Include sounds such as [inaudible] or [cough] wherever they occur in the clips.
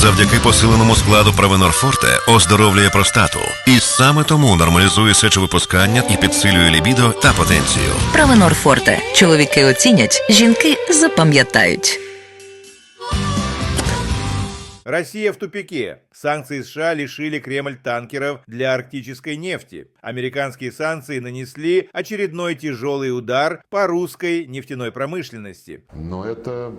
Завдяки посиленому складу Провенор Форте оздоровлює простату. І саме тому нормалізує сечовипускання і підсилює лібідо та потенцію. Правенор Форте. Чоловіки оцінять, жінки запам'ятають. Россия в тупике. Санкции США лишили Кремль танкеров для арктической нефти. Американские санкции нанесли очередной тяжелый удар по русской нефтяной промышленности. Но это,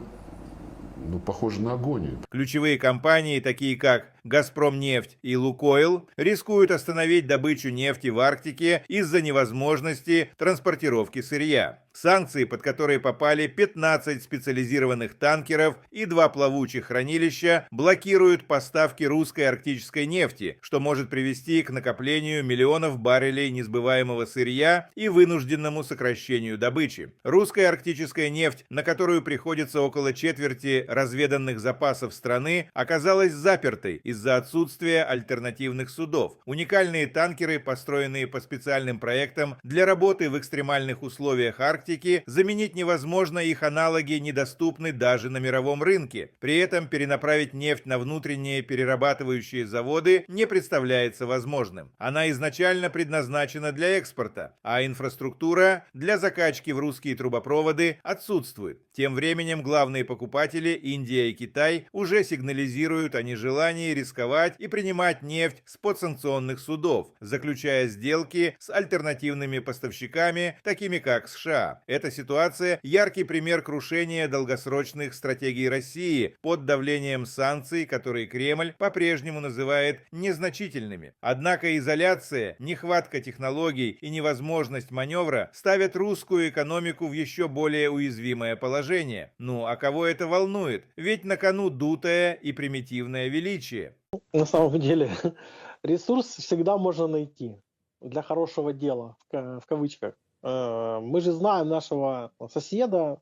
ну, похоже на агонию. Ключевые компании, такие как «Газпромнефть» и «Лукойл», рискуют остановить добычу нефти в Арктике из-за невозможности транспортировки сырья. Санкции, под которые попали 15 специализированных танкеров и два плавучих хранилища, блокируют поставки русской арктической нефти, что может привести к накоплению миллионов баррелей несбываемого сырья и вынужденному сокращению добычи. Русская арктическая нефть, на которую приходится около четверти разведанных запасов страны, оказалась запертой из-за отсутствия альтернативных судов. Уникальные танкеры, построенные по специальным проектам для работы в экстремальных условиях Арктики, заменить невозможно, их аналоги недоступны даже на мировом рынке. При этом перенаправить нефть на внутренние перерабатывающие заводы не представляется возможным. Она изначально предназначена для экспорта, а инфраструктура для закачки в русские трубопроводы отсутствует. Тем временем главные покупатели, Индия и Китай, уже сигнализируют о нежелании рисковать и принимать нефть с подсанкционных судов, заключая сделки с альтернативными поставщиками, такими как США. Эта ситуация – яркий пример крушения долгосрочных стратегий России под давлением санкций, которые Кремль по-прежнему называет незначительными. Однако изоляция, нехватка технологий и невозможность маневра ставят русскую экономику в еще более уязвимое положение. Ну а кого это волнует? Ведь на кону дутое и примитивное величие. На самом деле [laughs] ресурс всегда можно найти для хорошего дела, в ка- в кавычках. Э, Мы же знаем нашего соседа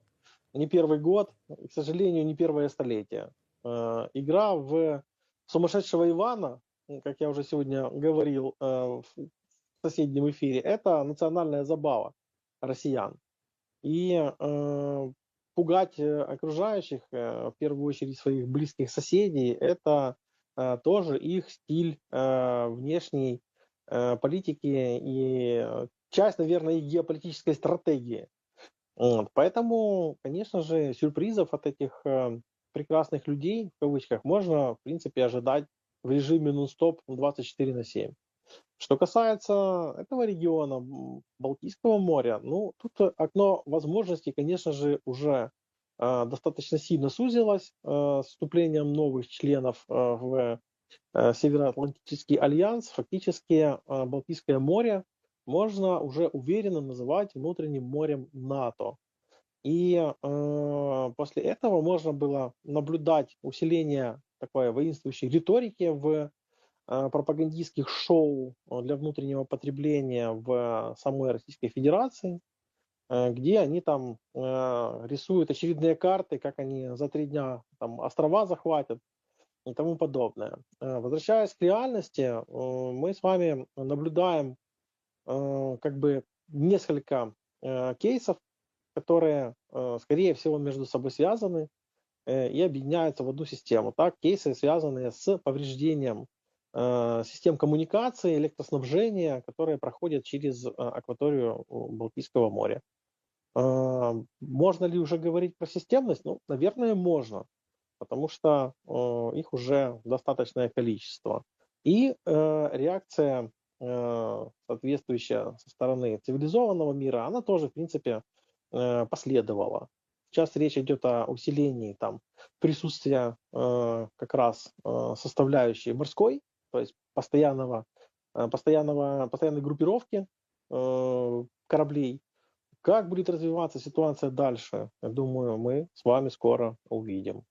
не первый год, и, к сожалению, не первое столетие. Э, Игра в сумасшедшего Ивана, как я уже сегодня говорил э, в соседнем эфире, это национальная забава россиян. И пугать окружающих, в первую очередь своих близких соседей, это тоже их стиль э, внешней э, политики и э, часть, наверное, их геополитической стратегии. Вот. Поэтому, конечно же, сюрпризов от этих э, прекрасных людей, в кавычках, можно, в принципе, ожидать в режиме нон-стоп 24 на 7. Что касается этого региона, Балтийского моря, ну, тут э, окно возможностей, конечно же, уже э, достаточно сильно сузилось э, с вступлением новых членов э, в э, Североатлантический альянс. Фактически э, Балтийское море можно уже уверенно называть внутренним морем НАТО. И э, после этого можно было наблюдать усиление такой воинствующей риторики в э, пропагандистских шоу э, для внутреннего потребления в самой Российской Федерации, э, где они там э, рисуют очередные карты, как они за три дня там острова захватят и тому подобное. Э, Возвращаясь к реальности, э, мы с вами наблюдаем э, как бы несколько э, кейсов, которые, э, скорее всего, между собой связаны э, и объединяются в одну систему. Так, кейсы, связанные с повреждением э, систем коммуникации, электроснабжения, которые проходят через э, акваторию э, Балтийского моря. Э, Можно ли уже говорить про системность? Ну, наверное, можно, потому что э, их уже достаточное количество. И э, реакция э, соответствующая со стороны цивилизованного мира, она тоже, в принципе, э, последовала. Сейчас речь идет о усилении там, присутствия э, как раз э, составляющей морской, то есть постоянного, э, постоянного, постоянной группировки э, кораблей. Как будет развиваться ситуация дальше, я думаю, мы с вами скоро увидим.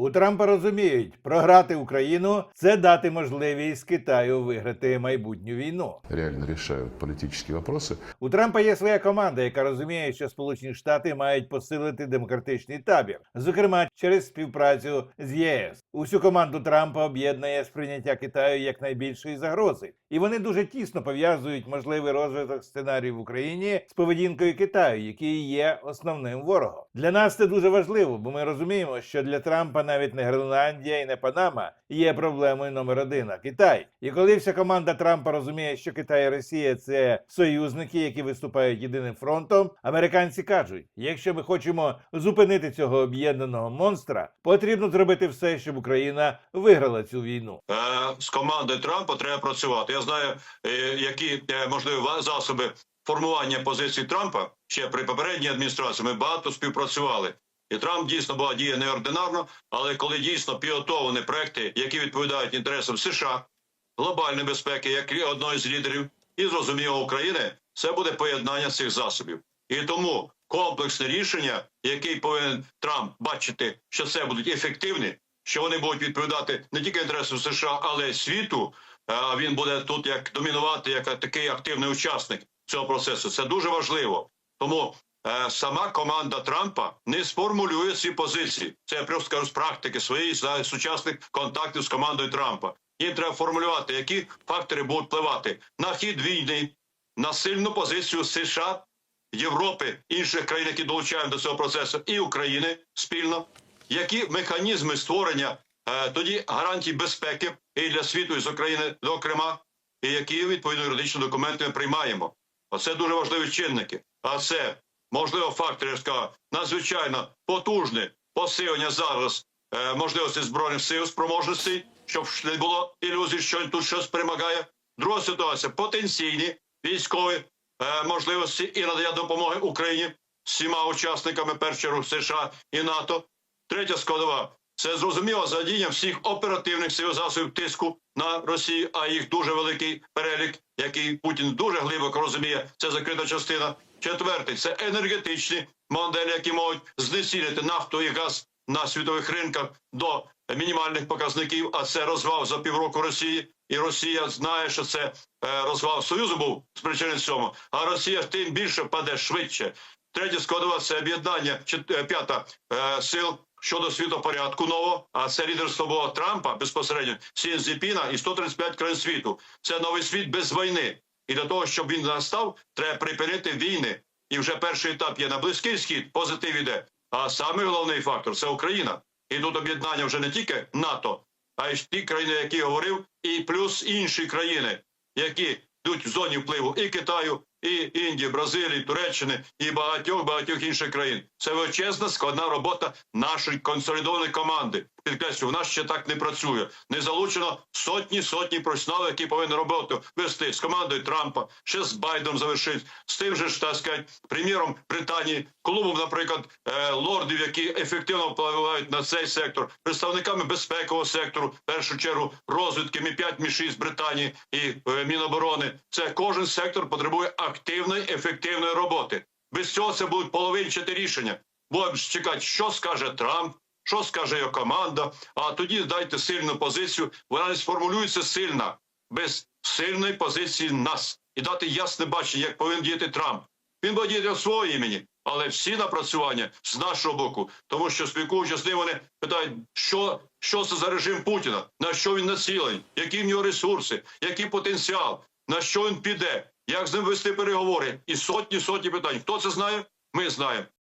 У Трампа розуміють, програти Україну це дати можливість Китаю виграти майбутню війну. Реально решают политические вопросы. У Трампа є своя команда, яка розуміє, що Сполучені Штати мають посилити демократичний табір, зокрема через співпрацю з ЄС. Усю команду Трампа об'єднує сприйняття Китаю як найбільшої загрози, і вони дуже тісно пов'язують можливий розвиток сценарію в Україні з поведінкою Китаю, який є основним ворогом. Для нас це дуже важливо, бо ми розуміємо, що для Трампа навіть не Гренландія і не Панама є проблемою номер один, Китай. І коли вся команда Трампа розуміє, що Китай і Росія це союзники, які виступають єдиним фронтом, американці кажуть: якщо ми хочемо зупинити цього об'єднаного монстра, потрібно зробити все, щоб Україна виграла цю війну. Е, з командою Трампа треба працювати. Я знаю, е, які е, можливі засоби формування позиції Трампа ще при попередній адміністрації. Ми багато співпрацювали. І Трамп дійсно була діє неординарно, але коли дійсно пілотовані проекти, які відповідають інтересам США, глобальної безпеки, як одної з лідерів, і зрозуміло України, це буде поєднання цих засобів. І тому комплексне рішення, який повинен Трамп бачити, що це будуть ефективні, що вони будуть відповідати не тільки інтересам США, але й світу. А він буде тут як домінувати, як такий активний учасник цього процесу. Це дуже важливо. Тому сама команда Трампа не сформулює ці позиції. Це я просто кажу з практики своєї з сучасних контактів з командою Трампа. Їм треба формулювати, які фактори будуть впливати на хід війни, на сильну позицію США, Європи, інших країн, які долучають до цього процесу, і України спільно. Які механізми створення е, тоді гарантій безпеки і для світу, і з України, зокрема, і які відповідно юридичні документи ми приймаємо? Оце дуже важливі чинники. А це можливо фактор, я сказав, надзвичайно потужне посилення зараз е, можливості збройних сил спроможностей, щоб не було ілюзій, що тут щось перемагає. Друга ситуація потенційні військові е, можливості і надання допомоги Україні всіма учасниками першу США і НАТО. Третя складова це зрозуміло задіяння всіх оперативних сил засобів тиску на Росію, а їх дуже великий перелік, який Путін дуже глибоко розуміє. Це закрита частина. Четвертий це енергетичні моделі, які можуть знецінити нафту і газ на світових ринках до мінімальних показників. А це розвал за півроку Росії. І Росія знає, що це е, розвал Союзу був спричинений цьому. А Росія тим більше паде швидше. Третя складова це об'єднання е, п'ята е, сил щодо світопорядку нового. А це лідерство було Трампа безпосередньо Сі Цзіпіна і 135 країн світу. Це новий світ без війни. І для того, щоб він настав, треба припинити війни. І вже перший етап є на близький схід, позитив іде. А саме головний фактор це Україна. І тут об'єднання вже не тільки НАТО, а й ті країни, які я говорив, і плюс інші країни, які йдуть в зоні впливу і Китаю, і Індії, Бразилії, Туреччини і багатьох багатьох інших країн. Це величезна складна робота нашої консолідованої команди. Підкреслю, у нас ще так не працює. Не залучено сотні сотні професіоналів, які повинні роботу вести з командою Трампа, ще з Байденом завершить, з тим же ж так сказати, прем'єром Британії, клубом, наприклад, е, лордів, які ефективно впливають на цей сектор, представниками безпекового сектору, в першу чергу розвідки Мі 5 Мі 6 Британії і е, Міноборони. Це кожен сектор потребує активної, ефективної роботи. Без цього це будуть половинчаті рішення. Будемо чекати, що скаже Трамп, що скаже його команда. А тоді дайте сильну позицію. Вона не сформулюється сильна без сильної позиції нас і дати ясне бачення, як повинен діяти Трамп. Він буде діяти в своєму імені, але всі напрацювання з нашого боку, тому що спілкуючись з ним, вони питають, що, що це за режим Путіна, на що він націлений, які в нього ресурси, який потенціал, на що він піде, як з ним вести переговори, і сотні сотні питань. Хто це знає? Ми знаємо.